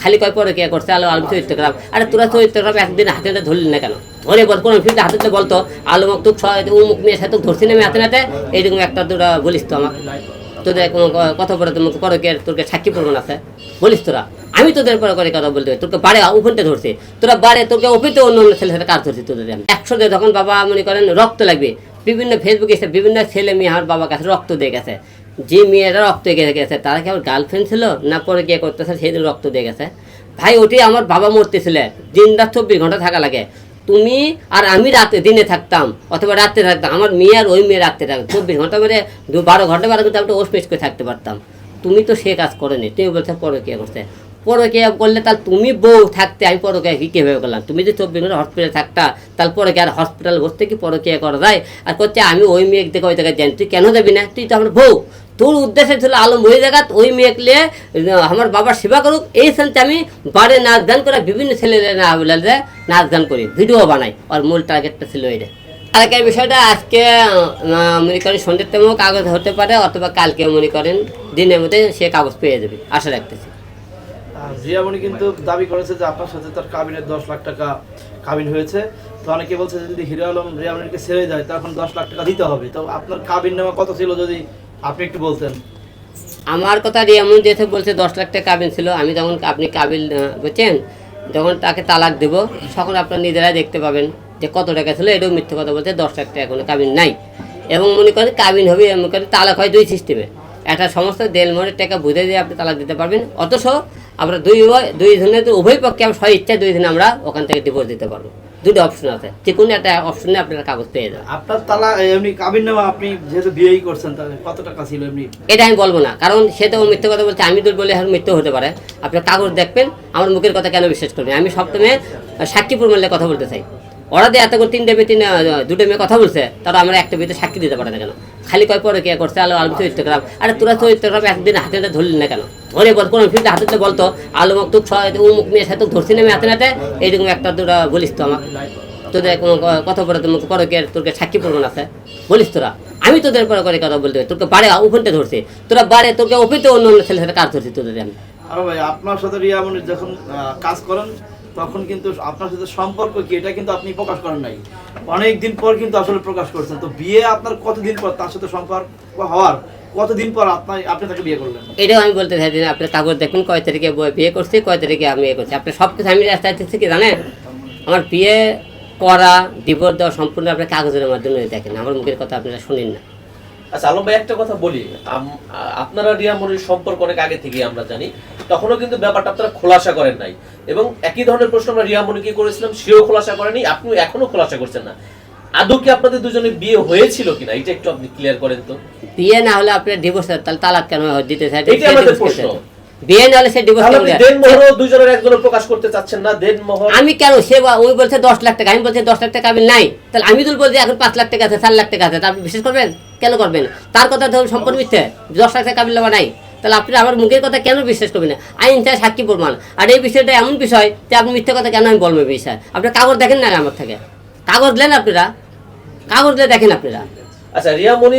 খালি কয় পরে কে করছে? আলো আলম চরিত্র খারাপ আরে তোরা চরিত্র খারাপ একদিন হাতে হাতে ধরলি না কেন? ধরে বল, কোন ফিল্ডে হাতে বলতো, আলু মুখ তুক উমুক মেয়ের সাথে ধরছি না আমি হাতে হাতে? এইরকম একটা দুটা বলিস তো আমার তোদের কোনো কথা বলে তুমি করো কে তোকে সাক্ষী প্রমাণ আছে? বলিস তোরা। আমি তোদের পরে করে কথা বলতে পারি। তোকে বাড়ে উপনতে ধরছে। তোরা বাড়ে তোকে অপিতে অন্য অন্য ছেলের সাথে কাজ ধরছি তোদের একশো যখন বাবা মনে করেন রক্ত লাগবে, বিভিন্ন ফেসবুকে এসে বিভিন্ন ছেলে মেয়ে আমার বাবার কাছে রক্ত দিয়ে গেছে। যে মেয়েরা রক্ত দিয়ে গেছে, তারা কি আমার গার্লফ্রেন্ড ছিল না পরে গিয়ে করতেছে? সেদিন রক্ত দিয়ে গেছে। ভাই ওটি আমার বাবা মরতেছিল। দিন রাত চব্বিশ ঘণ্টা থাকা লাগে। তুমি আর আমি রাতে দিনে থাকতাম, অথবা রাতে থাকতাম। আমার মেয়ে আর ওই মেয়ে রাতে থাকতাম চব্বিশ ঘণ্টা করে দু, বারো ঘণ্টা বারো ঘণ্টা আমি ওস পেস করে থাকতে পারতাম। তুমি তো সে কাজ করেনি। তুমি বলছো পরকিয়া করতে। পরকিয়া করলে তাহলে তুমি বউ থাকতে, আমি পরকিয়া কি, কীভাবে করলাম? তুমি যে চব্বিশ ঘণ্টা হসপিটালে থাকতা, তাহলে পরকিয়া আর হসপিটাল বসতে কি পরে পরকিয়া করা যায়? আর করছে, আমি ওই মেয়ে দেখে ওই জায়গায় জানি তুই কেন যাবি না? তুই তো আমার বউ। তোর উদ্দেশ্য ছিল আলম ওই জায়গা ওই মেয়েকে আমার বাবার সেবা করুক, এই সেন্সে আমি বারে নাচ গান করে বিভিন্ন বলে নাচ গান করি ভিডিও বানাই আর মূল টার্গেটটা ছিল এটা আরেকের বিষয়টা আজকে মনে করেন সন্ধ্যের তেমন কাগজ হতে পারে, অথবা কালকে মনে করেন, দিনের মধ্যে সে কাগজ পেয়ে যাবে, আশা রাখতেছি। আর রিয়ামণি কিন্তু দাবি করেছে যে আপনার সাথে তার কাবিনের দশ লাখ টাকা কাবিন হয়েছে। তো অনেকে বলছে যদি হিরো আলম রিয়ামণিকে ছেড়ে যায় তখন দশ লাখ টাকা দিতে হবে। তো আপনার কাবিন নেওয়া কত ছিল যদি আপনি একটু বলতেন। আমার কথা এমন যেতে বলছে দশ লাখ টাকা কাবিল ছিল আমি যখন আপনি কাবিল আহ, বুঝছেন যখন তাকে তালাক দেব তখন আপনার নিজেরাই দেখতে পাবেন যে কত টাকা ছিল এটাও মিথ্যে কথা বলছে দশ লাখ টাকা কোনো কাবিন নাই। এবং মনে করেন কাবিন হবে মনে করেন তালাক হয় দুই সিস্টেমে। একটা সমস্ত দেড় টাকা বুঝে দিয়ে আপনি তালাক দিতে পারবেন অথচ আমরা দুই দুই ধরনের উভয় পক্ষে আমরা স্ব ইচ্ছা দুই দিন আমরা ওখান থেকে ডিভোর্স দিতে পারব। দুটো অপশন আছে। যে কোনো একটা অপশনে আপনারা কাগজ পেয়ে যাবেন। আপনার তালা এমনি কাবিন নামা আপনি যেহেতু বিয়েই করছেন তাহলে কত টাকা ছিল এমনি? এটা আমি বলব না কারণ সে তো মিথ্যে কথা বলছে আমি তো বলে হ্যাঁ মিথ্যে হতে পারে। আপনার কাগজ দেখবেন আমার মুখের কথা কেন বিশ্বাস করবেন? আমি সপ্তমে সাক্ষী প্রমাণের কথা বলতে চাই। ওরা দিয়ে এত করে তিনটে মেয়ে তিন দুটো মেয়ে কথা বলছে, তারা আমরা একটা বিয়েতে সাক্ষী দিতে পারে না কেন? খালি কয় পরে কে করছে? আলো আলম চরিত্র খারাপ আরে তোরা চরিত্র খারাপ একদিন হাতে হাতে ধরলি না কেন? ধরে বল, কোন ফিল্ডে হাতে হাতে বলতো, আলু মুখ তুক উমুক মেয়ের সাথে ধরছি না আমি হাতে হাতে এইরকম একটা দুটা বলিস তো আমার তোদের কোনো ক- কথা বলে তুমি পরকে তোকে সাক্ষী প্রমাণ আছে বলিস তোরা। আমি তোদের পরে করে কথা বলতে তোকে বাড়ে উপনতে ধরছে। তোরা বাড়ে, তোকে অপিতে অন্য অন্য ছেলের সাথে কাজ ধরছি তোদের আমি। ভাই, আপনার সাথে রিয়ামণির যখন কাজ করেন তখন কিন্তু আপনার সাথে সম্পর্ক কি, এটা কিন্তু আপনি প্রকাশ করেন নাই। অনেক দিন পর কিন্তু আসলে প্রকাশ করছেন। তো বিয়ে আপনার কতদিন পর তার সাথে সম্পর্ক হওয়ার? কতদিন পর আপনার আপনি তাকে বিয়ে করলেন? এটাও আমি বলতে চাই যে আপনার কাগজ দেখুন, কয় তারিখে বিয়ে করছি, কয় তারিখে আমি ইয়ে করছি। আপনি সব কিছু আমি দেখছি কি জানেন? আমার বিয়ে করা ডিভোর্স দেওয়া সম্পূর্ণ আপনার কাগজের মাধ্যমে দেখেন। আমার মুখের কথা আপনারা শুনেন না। আচ্ছা আলম ভাই একটা কথা বলি। আপনারা রিয়ামনির সম্পর্ক অনেক আগে থেকে আমরা জানি তখনও কিন্তু ব্যাপারটা আপনারা খোলাসা করেন নাই। এবং একই ধরনের প্রশ্ন আমরা রিয়ামনিকে করেছিলাম সেও খোলাসা করেনি আপনি এখনও খোলাসা করছেন না। আদৌ কি আপনাদের দুজনের বিয়ে হয়েছিল কিনা? এটা একটু আপনি ক্লিয়ার করেন তো। বিয়ে না হলে আপনার ডিভোর্স তাহলে তালাক কেন দিতে চাই এটা আমাদের প্রশ্ন। বিয়ে না সে ডিভোর্স তাহলে দেন মোহরও দুজনের একজনের প্রকাশ করতে চাচ্ছেন না দেন মোহর। আমি কেন? সে ওই বলছে দশ লাখ টাকা আমি বলছি দশ লাখ টাকা আমি নাই। তাহলে আমি এখন লাখ টাকা আছে লাখ টাকা আছে আপনি বিশ্বাস করবেন? কেন করবেন? তার কথা সম্পূর্ণ মিথ্যে দশ লাখ টাকা কাবিল নাই। তাহলে আপনি আমার মুখের কথা কেন বিশ্বাস করবেন না? আইন চাই সাক্ষী প্রমাণ। আর এই বিষয়টা এমন বিষয় যে আপনি মিথ্যে কথা কেন আমি বলব বিষয়? আপনি কাগজ দেখেন না আমার থেকে। কাগজ দেন আপনারা। কাগজ দেখেন আপনারা। আচ্ছা রিয়ামনি